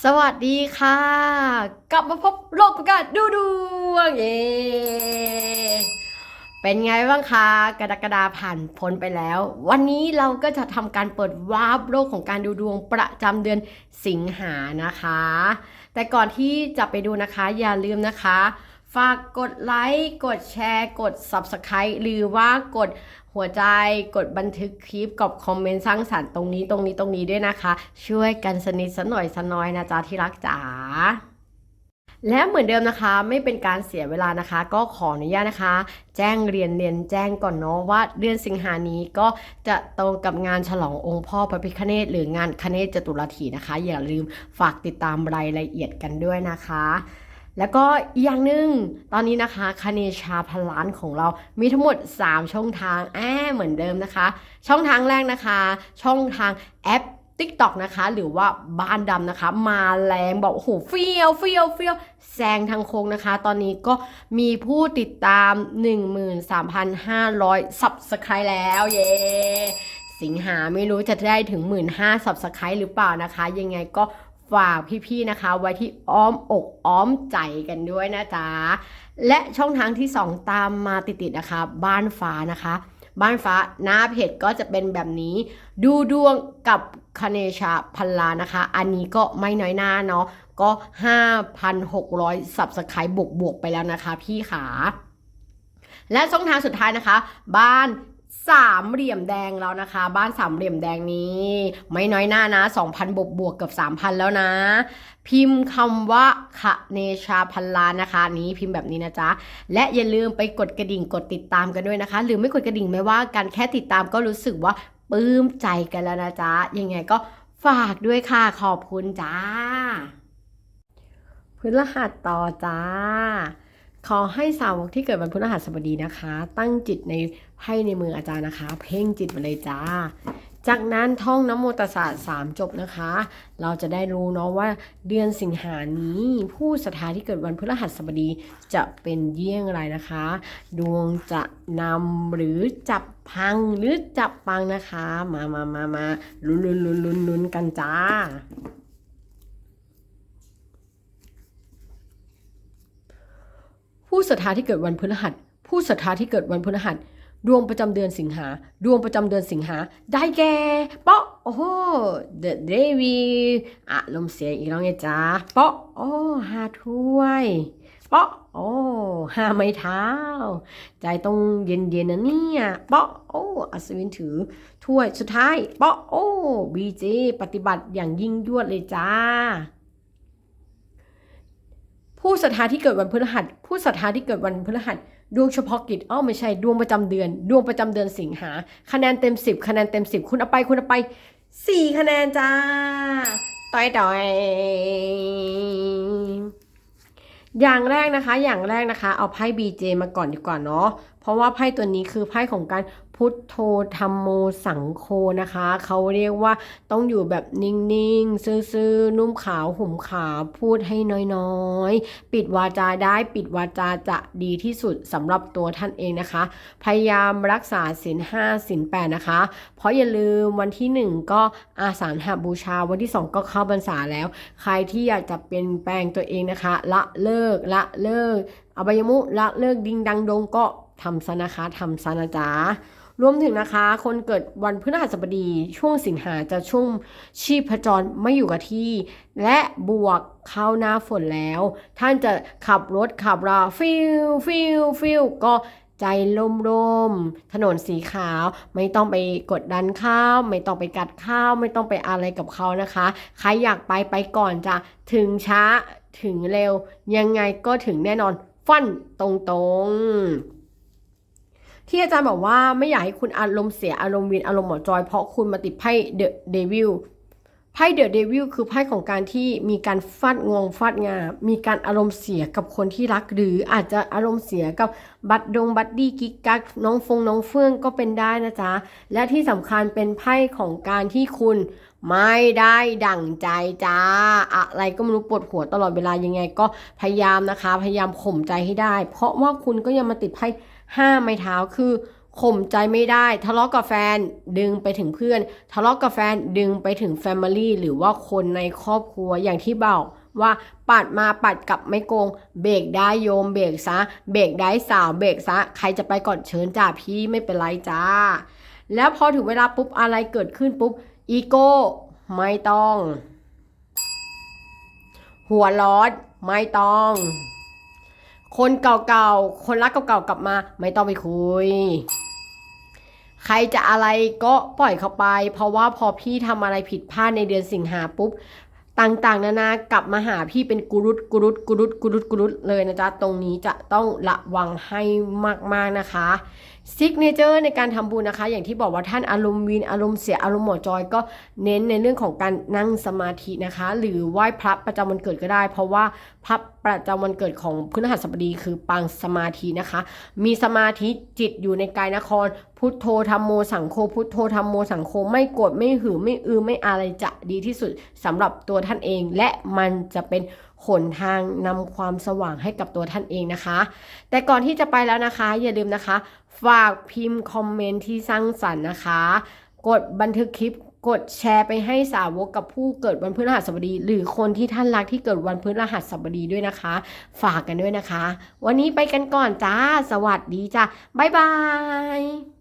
สวัสดีค่ะ กลับมาพบโลกประกาศดูดวงเยเป็นไงบ้างคะกรกฎาผ่านพ้นไปแล้ว วันนี้เราก็จะทำการเปิดวาร์ปโลกของการดูดวงประจำเดือนสิงหานะคะ แต่ก่อนที่จะไปดูนะคะอย่าลืมนะคะ ฝากกดไลค์ กดแชร์ กด Subscribe หรือว่ากดหัวใจ กดบันทึกคลิปกับคอมเมนต์สร้างสรรค์ตรงนี้ตรงนี้ตรงนี้ด้วยนะคะ ช่วยกันสนิทสนหน่อยสนน้อยนะจ๊ะที่รักจ๋าและเหมือนเดิมนะคะไม่เป็นการเสียเวลานะคะ ก็ขออนุญาตนะคะ แจ้งเรียนเรียนแจ้งก่อนเนาะว่าเดือนสิงหานี้ก็จะตรงกับงานฉลององค์พ่อพระพิฆเนศหรืองานคเนศจตุรถีนะคะ อย่าลืมฝากติดตามรายละเอียดกันด้วยนะคะ แล้วก็อีกอย่างหนึ่งตอนนี้นะคะคเนชาพันล้านของเรามีทั้งหมด 3 ช่องทางแอบเหมือนเดิมนะคะ ช่องทางแรกนะคะ ช่องทางแอป TikTok นะคะ หรือว่าบ้านดำนะคะ มาแรงบอกโอ้โหเฟี้ยวเฟี้ยวเฟี้ยวแซงทางโค้งนะคะ ตอนนี้ก็มีผู้ติดตาม 13,500 Subscribe แล้วเย้สิงหาไม่รู้จะได้ถึง 1 5 0 0 0 Subscribe หรือเปล่านะคะ ยังไงก็ ฝากพี่ๆนะคะ ไว้ที่อ้อมอกอ้อมใจกันด้วยนะจ๊ะและช่องทางที่ 2 ตามมาติดๆนะคะ บ้านฟ้านะคะ บ้านฟ้าหน้าเพจก็จะเป็นแบบนี้ ดูดวงกับคเนชาพันลานะคะ อันนี้ก็ไม่น้อยหน้าเนาะก็ 5,600สับสไครบวกบวกไปแล้วนะคะพี่ขาและช่องทางสุดท้ายนะคะ บ้าน สามเหลี่ยมแดงแล้วนะคะ บ้านสามเหลี่ยมแดงนี้ ไม่น้อยหน้านะ 2,000 บวกบวกเกับ3,000 แล้วนะ พิมพ์คำว่าคเนชาพันลานนะคะ นี้พิมพ์แบบนี้นะจ๊ะ และอย่าลืมไปกดกระดิ่งกดติดตามกันด้วยนะคะ หรือไม่กดกระดิ่งไม่ว่ากันแค่ติดตามก็รู้สึกว่าปลื้มใจกันแล้วนะจ๊ะ ยังไงก็ฝากด้วยค่ะขอบคุณจ้าพฤหัสต่อจ้า ขอให้สาวกที่เกิดวันพฤหัสบดีนะคะ ตั้งจิตในไพ่ในมืออาจารย์นะคะ เพ่งจิตมาเลยจ้า จากนั้นท่องน้ำโมตสสะสามจบนะคะ เราจะได้รู้เนาะว่าเดือนสิงหานี้ ผู้ศรัทธาที่เกิดวันพฤหัสบดีจะเป็นเยี่ยงไรนะคะ ดวงจะนำหรือจับพังหรือจับปังนะคะ มามามามาลุ้นลุ้นลุ้นลุ้นลุ้นกันจ้า ผู้ศรัทธาที่เกิดวันพฤหัส ผู้ศรัทธาที่เกิดวันพฤหัส ดวงประจำเดือนสิงหา ดวงประจำเดือนสิงหา ได้แก่เปาะโอ้โห The Devi อารมณ์เสียอีกแล้วไงจ๊ะเปาะโอ้ห้าถ้วยเปาะโอ้ห้าไม้เท้า ใจต้องเย็นๆนะเนี่ยเปาะโอ้อัศวินถือถ้วยสุดท้ายเปาะโอ้บีเจปฏิบัติอย่างยิ่งยวดเลยจ้า ผู้ศรัทธาที่เกิดวันพฤหัส ผู้ศรัทธาที่เกิดวันพฤหัส ดวงเฉพาะกิจอ้าวไม่ใช่ดวงประจำเดือน ดวงประจำเดือนสิงหา คะแนนเต็ม 10 คะแนนเต็ม 10 คุณเอาไปคุณเอาไป 4 คะแนนจ้าต่อยต่อยอย่างแรกนะคะ อย่างแรกนะคะ เอาไพ่ BJ มาก่อนดีกว่าเนาะ เพราะว่าไพ่ตัวนี้คือไพ่ของการ พุทโธธรรมโมสังโฆนะคะ เขาเรียกว่าต้องอยู่แบบนิ่งๆ ซื่อๆ นุ่มขาวห่มขาวพูดให้น้อยๆ ปิดวาจาได้ปิดวาจาจะดีที่สุดสำหรับตัวท่านเองนะคะ พยายามรักษาศีลห้าศีลแปดนะคะ เพราะอย่าลืมวันที่หนึ่งก็อาสาหบูชาวันที่สองก็เข้าพรรษาแล้ว ใครที่อยากจะเปลี่ยนแปลงตัวเองนะคะ ละเลิกละเลิกอบายมุละเลิกดิงดังดงก็ทำซะนะคะทำซะนะจ๊ะ รวมถึงนะคะ คนเกิดวันพฤหัสบดีช่วงสิงหาจะช่วงชีพจรไม่อยู่กับที่ และบวกเข้าหน้าฝนแล้ว ท่านจะขับรถขับราฟิวฟิวฟิวก็ใจลมลมถนนสีขาว ไม่ต้องไปกดดันข้าว ไม่ต้องไปกัดข้าว ไม่ต้องไปอะไรกับเขานะคะ ใครอยากไปไปก่อนจะถึงช้าถึงเร็ว ยังไงก็ถึงแน่นอนฟันตรงๆ ที่อาจารย์บอกว่าไม่อยากให้คุณอารมณ์เสียอารมณ์วินอารมณ์หมอจอย เพราะคุณมาติดไพ่เดอะเดวิลไพ่เดอะเดวิลคือไพ่ของการที่มีการฟาดงวงฟาดงา มีการอารมณ์เสียกับคนที่รัก หรืออาจจะอารมณ์เสียกับบัดดงบัดดี้กิ๊กกักน้องฟงน้องเฟื่องก็เป็นได้นะจ๊ะ และที่สำคัญเป็นไพ่ของการที่คุณ ไม่ได้ดั่งใจจ้า อะไรก็ไม่รู้ปวดหัวตลอดเวลายังไง ก็พยายามนะคะ พยายามข่มใจให้ได้ เพราะว่าคุณก็ยังมาติดไพ่ห้าไม้เท้าคือข่มใจไม่ได้ ทะเลาะกับแฟนดึงไปถึงเพื่อน ทะเลาะกับแฟนดึงไปถึงแฟมิลี่หรือว่าคนในครอบครัวอย่างที่บอกว่าปัดมาปัดกลับไม่โกง เบรกได้โยมเบรกซะ เบรกได้สาวเบรกซะ ใครจะไปก่อนเชิญจ้าพี่ไม่เป็นไรจ้า แล้วพอถึงเวลาปุ๊บอะไรเกิดขึ้นปุ๊บ อีโก้ ไม่ต้อง หัวร้อนไม่ต้อง คนเก่าๆ คนรักเก่าๆกลับมา ไม่ต้องไปคุย ใครจะอะไรก็ปล่อยเขาไป เพราะว่าพอพี่ทำอะไรผิดพลาดในเดือนสิงหาปุ๊บ ต่างๆ นานากลับมาหาพี่เป็นกุรุตกุรุตกุรุตกุรุตกุรุตเลยนะจ๊ะ ตรงนี้จะต้องระวังให้มากๆนะคะซิกเนเจอร์ในการทำบุญนะคะ อย่างที่บอกว่าท่านอารมณ์วินอารมณ์เสียอารมณ์หมอจอยก็เน้นในเรื่องของการนั่งสมาธินะคะ หรือไหว้พระประจำวันเกิดก็ได้ เพราะว่าพระประจำวันเกิดของพฤหัสบดีคือปางสมาธินะคะ มีสมาธิจิตอยู่ในกายนคร พุทโธธรรมโมสังโฆพุทโธธรรมโมสังโฆไม่โกรธไม่หือไม่อือไม่อะไรจะดีที่สุดสำหรับตัวท่านเอง และมันจะเป็นหนทางนำความสว่างให้กับตัวท่านเองนะคะ แต่ก่อนที่จะไปแล้วนะคะ อย่าลืมนะคะ ฝากพิมพ์คอมเมนต์ที่สร้างสรรค์นะคะ กดบันทึกคลิปกดแชร์ไปให้สาวกกับผู้เกิดวันพฤหัสบดี หรือคนที่ท่านรักที่เกิดวันพฤหัสบดีด้วยนะคะ ฝากกันด้วยนะคะ วันนี้ไปกันก่อนจ้า สวัสดีจ้าบ๊ายบาย